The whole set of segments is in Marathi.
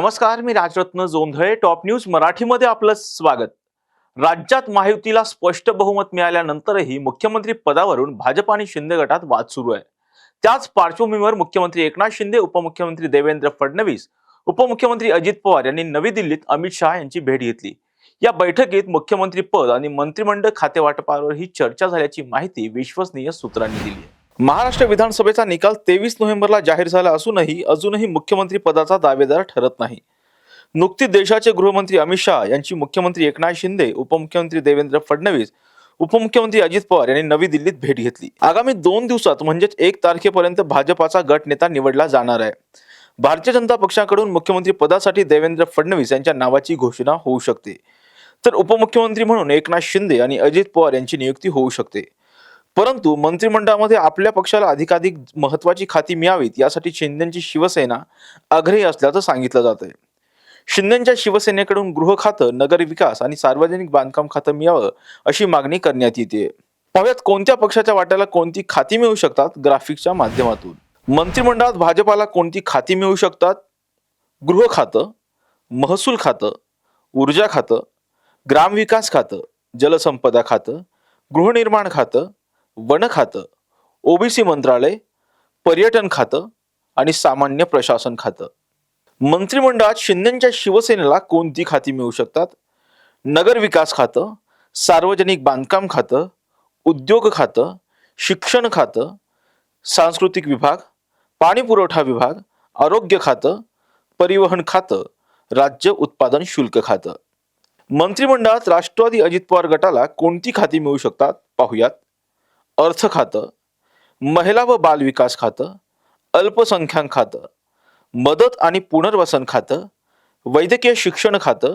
नमस्कार मी राजरत्न जोंधळे. टॉप न्यूज मराठीमध्ये आपलं स्वागत. राज्यात महायुतीला स्पष्ट बहुमत मिळाल्यानंतरही मुख्यमंत्री पदावरून भाजप आणि शिंदे गटात वाद सुरू आहे. त्याच पार्श्वभूमीवर मुख्यमंत्री एकनाथ शिंदे उपमुख्यमंत्री देवेंद्र फडणवीस उपमुख्यमंत्री अजित पवार यांनी नवी दिल्लीत अमित शहा यांची भेट घेतली. या बैठकीत मुख्यमंत्री पद आणि मंत्रिमंडळ खातेवाटपावर ही चर्चा झाल्याची माहिती विश्वसनीय सूत्रांनी दिली आहे. महाराष्ट्र विधानसभेचा निकाल तेवीस नोव्हेंबरला जाहीर झाला असूनही अजूनही मुख्यमंत्री पदाचा दावेदार ठरत नाही. नुकतीच देशाचे गृहमंत्री अमित शहा यांची मुख्यमंत्री एकनाथ शिंदे उपमुख्यमंत्री देवेंद्र फडणवीस उपमुख्यमंत्री अजित पवार यांनी नवी दिल्लीत भेट घेतली. आगामी दोन दिवसात म्हणजेच एक तारखेपर्यंत भाजपाचा गट नेता निवडला जाणार आहे. भारतीय जनता पक्षाकडून मुख्यमंत्री पदासाठी देवेंद्र फडणवीस यांच्या नावाची घोषणा होऊ शकते. तर उपमुख्यमंत्री म्हणून एकनाथ शिंदे आणि अजित पवार यांची नियुक्ती होऊ शकते. परंतु मंत्रिमंडळामध्ये आपल्या पक्षाला अधिकाधिक महत्वाची खाती मिळावीत यासाठी शिंदेची शिवसेना आग्रही असल्याचं सांगितलं जात आहे शिंदेच्या शिवसेनेकडून गृह खातं नगर विकास आणि सार्वजनिक बांधकाम खातं मिळावं अशी मागणी करण्यात येते. पाहुयात कोणत्या पक्षाच्या वाट्याला कोणती खाती मिळू शकतात ग्राफिक्सच्या माध्यमातून. मंत्रिमंडळात भाजपाला कोणती खाती मिळू शकतात? गृह खातं महसूल खातं ऊर्जा खातं ग्रामविकास खातं जलसंपदा खातं गृहनिर्माण खातं वन खातं ओबीसी मंत्रालय पर्यटन खातं आणि सामान्य प्रशासन खातं. मंत्रिमंडळात शिंदेच्या शिवसेनेला कोणती खाती मिळू शकतात? नगर विकास खातं सार्वजनिक बांधकाम खातं उद्योग खातं शिक्षण खातं सांस्कृतिक विभाग पाणी पुरवठा विभाग आरोग्य खातं परिवहन खातं राज्य उत्पादन शुल्क खातं. मंत्रिमंडळात राष्ट्रवादी अजित पवार गटाला कोणती खाती मिळू शकतात? पाहुयात. अर्थ खातं महिला व बाल विकास खातं अल्पसंख्याक खातं मदत आणि पुनर्वसन खातं वैद्यकीय शिक्षण खातं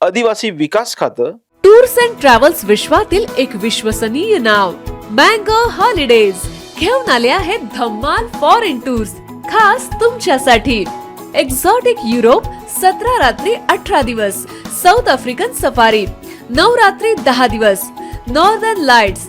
आदिवासी विकास खातं. टूर्स अँड ट्रॅव्हल्स विश्वातील एक विश्वसनीय नाव मँगो हॉलिडेज. घेऊन आले आहेत धम्माल फॉरेन टूर्स खास तुमच्यासाठी. एक्झॉटिक युरोप सतरा रात्री अठरा दिवस. साऊथ आफ्रिकन सफारी नऊ रात्री दहा दिवस. Northern lights